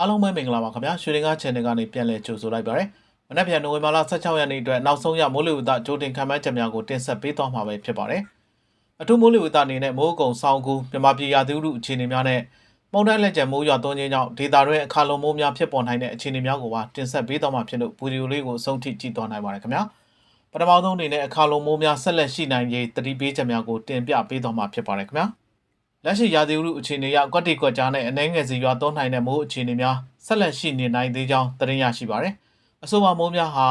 အားလုံးပဲမင်္ဂလာပါခင်ဗျာရွှေရင်ကား channel ကနေပြန်လည်ကြိုဆိုလိုက်ပါရစေ။မနက်ဖြန်နိုဝင်ဘာလ16ရက်နေ့အတွက်နောက်ဆုံးရမိုးလေဝသကြိုတင်ခန့်မှန်းချက်များကိုတင်ဆက်ပေးသွားမှာပဲဖြစ်ပါတယ်။အထူးမိုးလေဝသအနေနဲ့မိုးကုံစောင်းကူမြန်မာပြည်ရာသီဥတုအခြေအနေများနဲ့မုန်တိုင်းလက်ကျန်မိုးရွာသွန်းခြင်းကြောင့်ဒေသတွင်းအခါလုံးမိုးများဖြစ်ပေါ်နိုင်တဲ့အခြေအနေများကိုပါတင်ဆက်ပေးသွားမှာဖြစ်လို့ဗီဒီယိုလေးကိုအဆုံးထိကြည့်သွားနိုင်ပါတယ်ခင်ဗျာ။ပထမဆုံးအနေနဲ့အခါလုံးမိုးများဆက်လက်ရှိနိုင်ရေးတတိပေးချက်များကိုတင်ပြပေးသွားမှာဖြစ်ပါတယ်ခင်ဗျာ။ လက်ရှိရာသီဥတုအခြေအနေအရကွက်တိကွက်ကြားနဲ့အနှဲငယ်စီရွာသွန်းနိုင်တဲ့မိုးအခြေအနေများဆက်လက်ရှိနေနိုင်သေးကြောင်းသတင်းရရှိပါရယ်။အဆိုပါမိုးများဟာ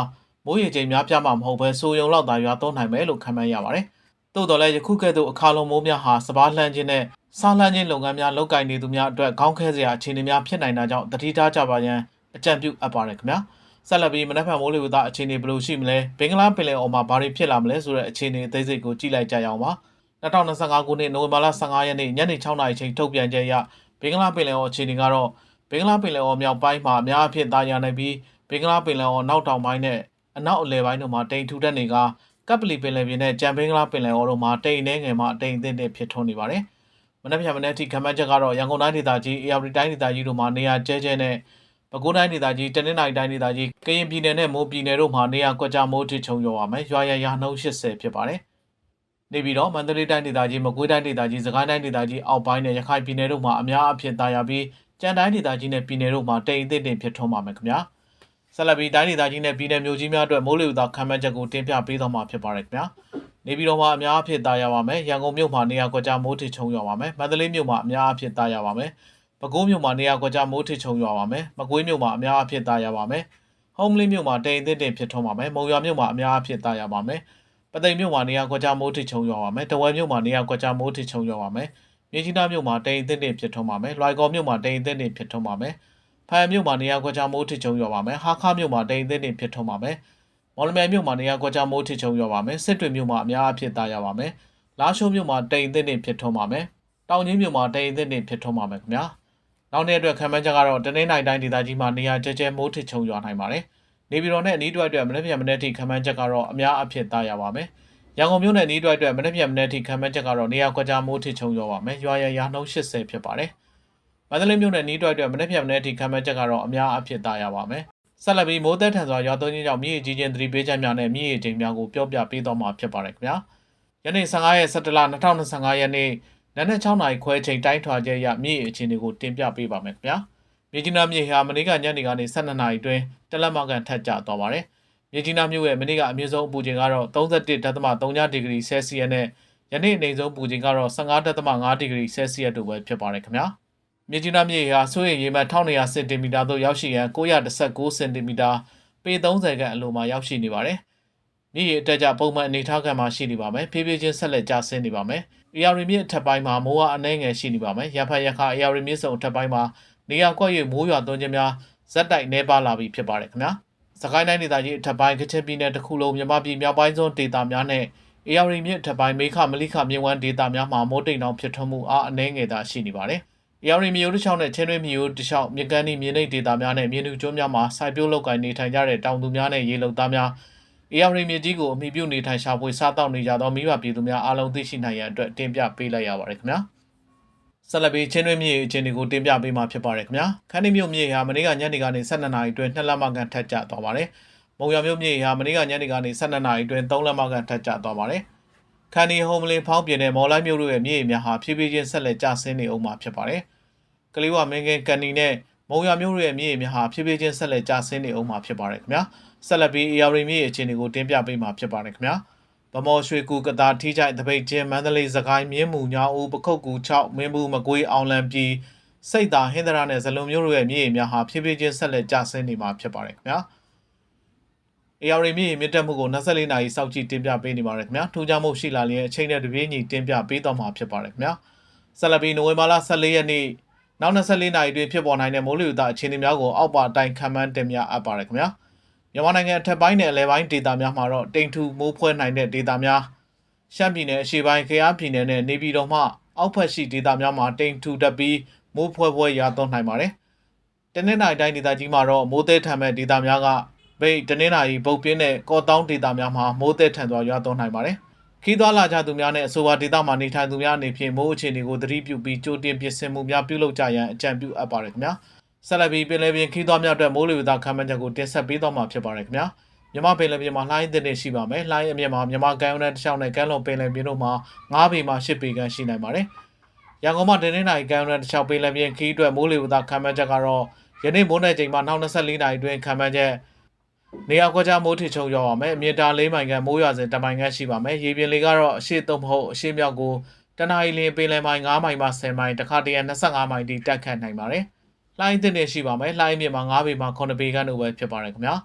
မိုးရေချိန်များပြားမှာမဟုတ်ဘဲဆိုယုံလောက်သာရွာသွန်းနိုင်မယ်လို့ခန့်မှန်းရပါတယ်။သို့တော်လည်းယခုကဲ့သို့အခါလုံးမိုးများဟာစပားလှမ်းခြင်းနဲ့စားလှမ်းခြင်းလုပ်ငန်းများလုပ်ကိုင်နေသူများအတွက်ခေါင်းခဲစရာအခြေအနေများဖြစ်နိုင်တာကြောင့်တတိထားကြပါရန်အကြံပြုအပ်ပါတယ်ခင်ဗျာ။ဆက်လက်ပြီးမနက်ဖြန်မိုးလေဝသအခြေအနေဘယ်လိုရှိမလဲဘင်္ဂလားပင်လယ်အော်မှာဘာတွေဖြစ်လာမလဲဆိုတဲ့အခြေအနေအသေးစိတ်ကိုကြည့်လိုက်ကြရအောင်ပါ။ 2025ခုနှစ်နိုဝင်ဘာလ15ရက်နေ့ညနေ6:00နာရီချိန်ထုတ်ပြန်ချက်အရဘင်္ဂလားပင်လယ်အော်အခြေအနေကတော့ဘင်္ဂလားပင်လယ်အော်မြောက်ပိုင်းမှာအများအပြားသာယာနေပြီးဘင်္ဂလားပင်လယ်အော်နောက်တောင်ပိုင်းနဲ့အနောက်အလယ်ပိုင်းတို့မှာတိမ်ထူထပ်နေကကပ်ပလီပင်လယ်ပြင်နဲ့ကြံဘင်္ဂလားပင်လယ်အော်တို့မှာတိမ်နှဲငယ်မှတိမ်အသင့်တဲ့ဖြစ်ထွန်းနေပါတယ်။မနေ့ဖြန်မနေ့ထိခန့်မှန်းချက်ကတော့ရန်ကုန်တိုင်းဒေသကြီးအေရဝတီတိုင်းဒေသကြီးတို့မှာနေရာကျဲကျဲနဲ့ပဲခူးတိုင်းဒေသကြီးတနင်္သာရီတိုင်းဒေသကြီးကရင်ပြည်နယ်နဲ့မိုးပြည်နယ်တို့မှာနေရာကွက်ကြားမိုးထစ်ချုံရွာပါမယ်။ရွာရရာနှုန်း80ဖြစ်ပါတယ်။ နေပြည်တော်မန္တလေးတိုင်းဒေသကြီးမကွေးတိုင်းဒေသကြီးစကိုင်းတိုင်းဒေသကြီးအောက်ပိုင်းနဲ့ရခိုင်ပြည်နယ်တို့မှာအများအပြားသာယာပြီးကြံတိုင်းဒေသကြီးနဲ့ပြည်နယ်တို့မှာတိမ်အသင့်တင်ဖြစ်ထွန်းပါမယ်ခင်ဗျာဆက်လက်ပြီးတိုင်းဒေသကြီးနဲ့ပြည်နယ်မြို့ကြီးများအတွက်မိုးလေဝသခန့်မှန်းချက်ကိုတင်ပြပေးသွားမှာဖြစ်ပါတယ်ခင်ဗျာနေပြည်တော်မှာအများအပြားသာယာပါမယ်ရန်ကုန်မြို့မှာနေရာကွက်ကြားမိုးထစ်ချုံရွာပါမယ်မန္တလေးမြို့မှာအများအပြားသာယာပါမယ်ပဲခူးမြို့မှာနေရာကွက်ကြားမိုးထစ်ချုံရွာပါမယ်မကွေးမြို့မှာအများအပြားသာယာပါမယ်ဟုံးမလင်းမြို့မှာတိမ်အသင့်တင်ဖြစ်ထွန်းပါမယ်မုံရွာမြို့မှာအများအပြားသာယာပါမယ် ပသိမ်မြို့မှာနေရာကွက်ကြားမိုးထစ်ချုံရွာပါမယ်။တဝဲမြို့မှာနေရာကွက်ကြားမိုးထစ်ချုံရွာပါမယ်။မြေကြီးနားမြို့မှာတိမ်အသင့်တင်ဖြစ်ထွန်းပါမယ်။လွိုင်ကော်မြို့မှာတိမ်အသင့်တင်ဖြစ်ထွန်းပါမယ်။ဖားမြို့မှာနေရာကွက်ကြားမိုးထစ်ချုံရွာပါမယ်။ဟာခါမြို့မှာတိမ်အသင့်တင်ဖြစ်ထွန်းပါမယ်။မော်လမြိုင်မြို့မှာနေရာကွက်ကြားမိုးထစ်ချုံရွာပါမယ်။စစ်တွေမြို့မှာအများအပြားသားရပါမယ်။လာရှိုးမြို့မှာတိမ်အသင့်တင်ဖြစ်ထွန်းပါမယ်။တောင်ကြီးမြို့မှာတိမ်အသင့်တင်ဖြစ်ထွန်းပါမယ်ခင်ဗျာ။နောက်နေ့အတွက်ခံမှန်းချက်ကတော့တနင်္လာရီတိုင်းဒေသကြီးမှာနေရာကျဲကျဲမိုးထစ်ချုံရွာနိုင်ပါတယ်။ နေပြည်တော်နဲ့အနီးတစ်ဝိုက်အတွက်မနေ့ပြန်မနေ့ထိခံမှန်းချက်ကတော့အများအပြားသားရပါမယ်။ရန်ကုန်မြို့နယ်နီးတွိုက်အတွက်မနေ့ပြန်မနေ့ထိခံမှန်းချက်ကတော့နေရာကွက်ကြားမိုးထစ်ချုံရွာပါမယ်။ရွာရရာနှုန်း80ဖြစ်ပါတယ်။မန္တလေးမြို့နယ်နီးတွိုက်အတွက်မနေ့ပြန်မနေ့ထိခံမှန်းချက်ကတော့အများအဖြစ်သားရပါမယ်။ဆက်လက်ပြီးမိုးသက်ထန်စွာရွာသွန်းခြင်းကြောင့်မြစ်ရေကြီးခြင်းသတိပေးချက်များနဲ့မြစ်ရေချိန်များကိုပြောပြပေးသွားမှာဖြစ်ပါတယ်ခင်ဗျာ။ယနေ့15ရက်17လ2025ရက်နေ့နနက်6နာရီခွဲချိန်တိုင်းထွာချက်ရမြစ်ရေအခြေအနေကိုတင်ပြပေးပါမယ်ခင်ဗျာ။ မြေကြီးနားမြစ်ဟာမနေ့ကညနေကနေ12နာရီအတွင်းတလက်မကန်ထက်ကျသွားပါတယ်။မြေကြီးနားမြို့ရဲ့မနေ့ကအမြင့်ဆုံးအပူချိန်ကတော့31.3ဒီဂရီဆဲလ်စီယပ်နဲ့ယနေ့အနေဆုံးပူချိန်ကတော့15.5ဒီဂရီဆဲလ်စီယပ်တို့ပဲဖြစ်ပါတယ်ခင်ဗျာမြေကြီးနားမြေဟာဆိုရင်ရေမှတ်1200စင်တီမီတာသို့ရောက်ရှိရန်919စင်တီမီတာပေ30ခန့်အလိုမှာရောက်ရှိနေပါတယ်မြေရေအတက်ကြပုံမှန်အနေထားခံမှာရှိနေပါမယ်ဖြည်းဖြည်းချင်းဆက်လက်ကျဆင်းနေပါမယ်။ AR မြစ်အထက်ပိုင်းမှာမိုးအားအနှဲငယ်ရှိနေပါမယ်။ရဖတ်ရခ AR မြစ်စုံအထက်ပိုင်းမှာ နေရာကွက်၍မိုးရွာသွန်းခြင်းများဇက်တိုက်နှဲပါလာပြီဖြစ်ပါတယ်ခင်ဗျာ။စကိုင်းတိုင်းဒေသကြီးအထက်ပိုင်းကချင်ပြည်နယ်တစ်ခုလုံးမြန်မာပြည်မြောက်ပိုင်းစွန်းဒေသများနဲ့အေရဝတီမြစ်အထက်ပိုင်းမေခမလိခမြစ်ဝမ်းဒေသများမှာမိုးတိမ်တောင်ဖြစ်ထွန်းမှုအားအနည်းငယ်သာရှိနေပါတယ်။အေရဝတီမြို့တစ်ချောင်းနဲ့ချင်းတွင်းမြို့တစ်ချောင်းမြစ်ကမ်းဤမြေနိမ့်ဒေသများနဲ့မြေနုကျွန်းများမှာစိုက်ပျိုးလုပ်ကိုင်နေထိုင်ကြတဲ့တောင်သူများနဲ့ရေလုံသားများအေရဝတီမြစ်ကြီးကိုအမိပြုနေထိုင်ရှာဖွေစားတောက်နေကြသောမိဘပြည်သူများအားလုံးသိရှိနိုင်ရန်အတွက်တင်ပြပေးလိုက်ရပါတယ်ခင်ဗျာ။ ဆက်လက်ပြီးချင်းတွင်းမြေအခြေအနေကိုတင်ပြပေးမှာဖြစ်ပါတယ်ခင်ဗျာခန်းဒီမြို့မြေဟာမနေ့ကညနေကနေ12နာရီအတွင်း2လက်မကန်ထက်ကျသွားပါတယ်မုံရမြို့မြေဟာမနေ့ကညနေကနေ12နာရီအတွင်း3လက်မကန်ထက်ကျသွားပါတယ်ခန်းဒီဟုံမလင်းဖောင်းပြင်းတဲ့မော်လိုက်မြို့တို့ရဲ့မြေများဟာဖြည်းဖြည်းချင်းဆက်လက်ကျဆင်းနေအောင်မှာဖြစ်ပါတယ်ကလေးဝမင်းကင်းကန်နီနဲ့မုံရမြို့တို့ရဲ့မြေများဟာဖြည်းဖြည်းချင်းဆက်လက်ကျဆင်းနေအောင်မှာဖြစ်ပါတယ်ခင်ဗျာဆက်လက်ပြီး AR မြေအခြေအနေကိုတင်ပြပေးမှာဖြစ်ပါတယ်ခင်ဗျာ ဗမော်ရွှေကူကတာထီးချိုက်တပိတ်ချင်းမန္တလေးစကိုင်းမြင်းမူညာဦးပခုတ်ကူ6မင်းဘူးမကွေးအောင်လံပြည်စိတ်သာဟင်္ဒရာနဲ့ဇလုံမျိုးတို့ရဲ့မြေရေများဟာဖြည်းဖြည်းချင်းဆက်လက်ကျဆင်းနေမှာဖြစ်ပါတယ်ခင်ဗျာ AR မြေရေမြင့်တက်မှုကို24နာရီစောင့်ကြည့်တင်ပြပေးနေပါတယ်ခင်ဗျာထူးခြားမှုရှိလာလျင်အချိန်နဲ့တပြေးညီတင်ပြပေးတော့မှာဖြစ်ပါတယ်ခင်ဗျာဆက်လက်ပြီးနိုဝင်ဘာလ14ရက်နေ့နောက်24နာရီတွင်ဖြစ်ပေါ်နိုင်တဲ့မိုးလေဝသအခြေအနေများကိုအောက်ပါအတိုင်းခံမှန်းတင်ပြအပ်ပါတယ်ခင်ဗျာ မြန်မာနိုင်ငံအထက်ပိုင်းနဲ့အလဲပိုင်းဒေသများမှာတော့တိမ်ထူမိုးဖွဲနိုင်တဲ့ဒေသများရှမ်းပြည်နယ်အရှေ့ပိုင်း၊ကယားပြည်နယ်နဲ့နေပြည်တော်မှအောက်ဖက်ရှိဒေသများမှာတိမ်ထူတက်ပြီးမိုးဖွဲဖွဲရွာသွန်းနိုင်ပါတယ်။တနင်္လာရီတိုင်းဒေသကြီးမှာတော့မိုးသည်ထန်မဲ့ဒေသများကဗိတ်တနင်္လာရီပုတ်ပြင်းတဲ့ကော့တောင်းဒေသများမှာမိုးသည်ထန်စွာရွာသွန်းနိုင်ပါတယ်။ခီးသွွာလာကြသူများနဲ့အဆိုပါဒေသမှာနေထိုင်သူများအနေဖြင့်မိုးအခြေအနေကိုသတိပြုပြီးကြိုတင်ပြင်ဆင်မှုများပြုလုပ်ကြရန်အကြံပြုအပ်ပါတယ်ခင်ဗျာ။ ဆက်လက်ပြီးပင်လယ်ပြင်ခီးသွွားများအတွက်မိုးလေဝသခန့်မှန်းချက်ကိုတင်ဆက်ပေးသွားမှာဖြစ်ပါတယ်ခင်ဗျာမြမပင်လယ်ပြင်မှာလှိုင်းသစ်တွေရှိပါမယ်လှိုင်းအမြင့်မှာမြမကမ်းရိုးနဲ့တစ်ချောင်းနဲ့ကမ်းလွန်ပင်လယ်ပြင်တို့မှာ9ပေမှ10ပေခန့်ရှိနိုင်ပါတယ်ရန်ကုန်မှာတင်းနေနိုင်ကမ်းရိုးနဲ့တစ်ချောင်းပင်လယ်ပြင်ခီးအတွက်မိုးလေဝသခန့်မှန်းချက်ကတော့ယနေ့မိုးနယ်ချိန်မှာနောက်24နာရီအတွင်းခန့်မှန်းချက်နေရာကွက်ကြားမိုးထီချုံရောက်ပါမယ်အမြင့်တာ၄မိုင်ခန့်မိုးရွာစဉ်တမိုင်ခန့်ရှိပါမယ်ရေပြင်လေကတော့အရှိသုံးမဟုတ်အရှိမြောက်ကိုတနအီလရင်ပင်လယ်မိုင်9မိုင်မှ10မိုင်တစ်ခါတရံ25မိုင်တိတက်ခတ်နိုင်ပါတယ် လှိုင်းတင်နေရှိပါမယ်လှိုင်းမြင့်မှာ9ပေမှာ9ပေခန့်တို့ပဲဖြစ်ပါတယ်ခင်ဗျာ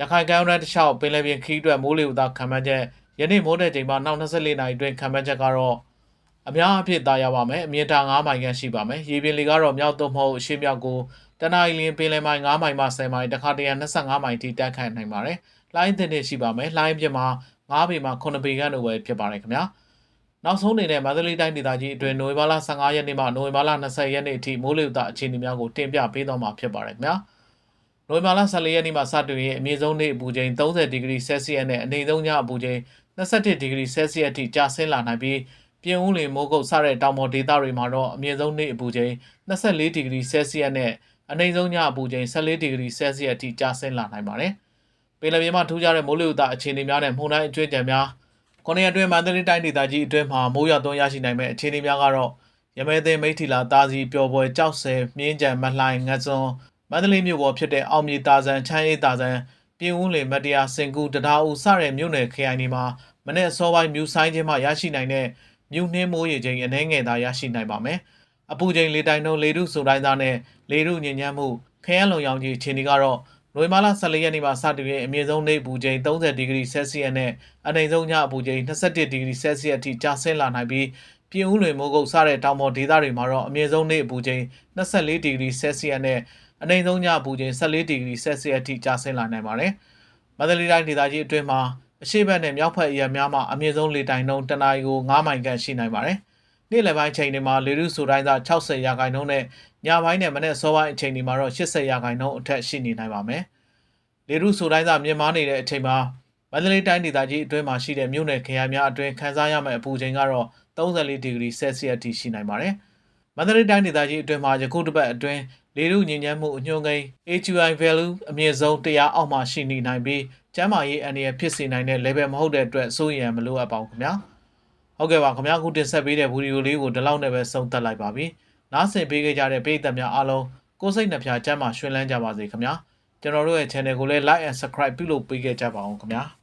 ရခိုင်ကမ်းရိုးတန်းတစ်လျှောက်ပင်လယ်ပြင်ခီးအတွက်မိုးလေဝသခံမှန်းချက်ယနေ့မိုးတဲ့ချိန်မှာနောက်24နာရီအတွင်းခံမှန်းချက်ကတော့အများအဖြစ်သာရပါမယ်အမြင့်တာ9မိုင်ခန့်ရှိပါမယ်ရေပြင်လေကတော့မြောက်သို့မဟုတ်အရှေ့မြောက်ကိုတနအီလရင်ပင်လယ်မိုင်9မိုင်မှ10မိုင်တစ်ခါတရံ25မိုင်ထိတက်ခတ်နိုင်ပါတယ်လှိုင်းတင်နေရှိပါမယ်လှိုင်းပြင်းမှာ9ပေမှာ9ပေခန့်တို့ပဲဖြစ်ပါတယ်ခင်ဗျာ နောက်ဆုံးအနေနဲ့မန္တလေးတိုင်းဒေသကြီးအတွင်းနိုဝင်ဘာလ15ရက်နေ့မှနိုဝင်ဘာလ20ရက်နေ့အထိမိုးလေဝသအခြေအနေများကိုတင်ပြပေးသွားမှာဖြစ်ပါတယ်ခင်ဗျာ။နိုဝင်ဘာလ14ရက်နေ့မှစတင်ရင်အမြင့်ဆုံးနေ့အပူချိန်30ဒီဂရီဆဲလ်စီယပ်နဲ့အနိမ့်ဆုံးညအပူချိန်21ဒီဂရီဆဲလ်စီယပ်အထိကျဆင်းလာနိုင်ပြီးပြင်ဦးလွင်မိုးကုတ်စတဲ့တောင်ပေါ်ဒေသတွေမှာတော့အမြင့်ဆုံးနေ့အပူချိန်24ဒီဂရီဆဲလ်စီယပ်နဲ့အနိမ့်ဆုံးညအပူချိန်14ဒီဂရီဆဲလ်စီယပ်အထိကျဆင်းလာနိုင်ပါတယ်။ပင်လယ်ပြင်မှာထူးခြားတဲ့မိုးလေဝသအခြေအနေများနဲ့မှုန်တိုင်းအကျွေးကြံများ ခုနှစ်ရက်အတွင်းမန္တလေးတိုင်းဒေသကြီးအတွင်းမှာမိုးရွာသွန်းရရှိနိုင်မဲ့အခြေအနေများကတော့ရမဲသိမ်းမိထီလာတာစီပျော်ပွဲကြောက်ဆယ်မြင်းကြံမလှိုင်ငတ်စွန်မန္တလေးမြို့ပေါ်ဖြစ်တဲ့အောင်မြေတာဆန်ချမ်းအေးတာဆန်ပြင်ဦးလေမတရားစင်ကူတဒါဦးစတဲ့မြို့နယ်ခရိုင်တွေမှာမနေ့အစောပိုင်းမြူဆိုင်ခြင်းမှရရှိနိုင်တဲ့မြူနှင်းမိုးရေချိန်အနှဲငယ်သာရရှိနိုင်ပါမယ်အပူချိန်လေတိုင်နှုန်းလေထုဆိုတိုင်းသားနဲ့လေထုညဉ့်ညမ်းမှုခရမ်းလုံရောင်ကြီးအခြေအနေကတော့ နိုဝင်ဘာလ14ရက်နေ့မှာစတင်ပြီးအမြင့်ဆုံးနေ့ပူချိန်30ဒီဂရီဆဲလ်စီယပ်နဲ့အနိမ့်ဆုံးညအပူချိန်21ဒီဂရီဆဲလ်စီယပ်အထိကျဆင်းလာနိုင်ပြီးပြင်ဦးလွင်မိုးကုတ်စတဲ့တောင်ပေါ်ဒေသတွေမှာတော့အမြင့်ဆုံးနေ့အပူချိန်24ဒီဂရီဆဲလ်စီယပ်နဲ့အနိမ့်ဆုံးညအပူချိန်14ဒီဂရီဆဲလ်စီယပ်အထိကျဆင်းလာနိုင်ပါတယ်။မန္တလေးတိုင်းဒေသကြီးအတွင်းမှာအရှိတ်ဘက်နဲ့မြောက်ဘက်အရများမှာအမြင့်ဆုံးလေတိုင်နှုန်းတနအီကို9မိုင်ခန့်ရှိနိုင်ပါတယ်။ နေ့လယ်ပိုင်းချိန်တွေမှာလေထုဆိုတိုင်းသာ60ရာခိုင်နှုန်းနဲ့ညပိုင်းနဲ့မနေ့စောပိုင်းအချိန်တွေမှာတော့80ရာခိုင်နှုန်းအထက်ရှိနေနိုင်ပါမယ်။လေရုဆိုတိုင်းသာမြင့်မားနေတဲ့အချိန်မှာမန္တလေးတိုင်းဒေသကြီးအတွင်းမှာရှိတဲ့မြို့နယ်ခရိုင်များအတွင်းခန်းစားရမယ့်အပူချိန်ကတော့34ဒီဂရီဆဲလ်စီယပ်ထိရှိနိုင်ပါတယ်။မန္တလေးတိုင်းဒေသကြီးအတွင်းမှာယခုတစ်ပတ်အတွင်းလေရုညဉ့်ညမ်းမှုအညွှန်းကိန်း AQI value အမြင့်ဆုံး100အောက်မှာရှိနေနိုင်ပြီးကျန်းမာရေးအန္တရာယ်ဖြစ်စေနိုင်တဲ့ level မဟုတ်တဲ့အတွက်စိုးရိမ်ရန်မလိုအပ်ပါဘူးခင်ဗျာ။ ဟုတ်ကဲ့ပါခင်ဗျာအခုတင်ဆက်ပေးတဲ့ဗီဒီယိုလေးကိုဒီလောက်နဲ့ပဲဆုံးသက်လိုက်ပါပြီ။နားဆင်ပေးခဲ့ကြတဲ့ပရိသတ်များအားလုံးကိုယ်စိတ်နှဖျားကျန်းမာရွှင်လန်းကြပါစေခင်ဗျာ။ကျွန်တော်တို့ရဲ့ channel ကိုလည်း like and subscribe ပြုလုပ်ပေးခဲ့ကြပါအောင်ခင်ဗျာ။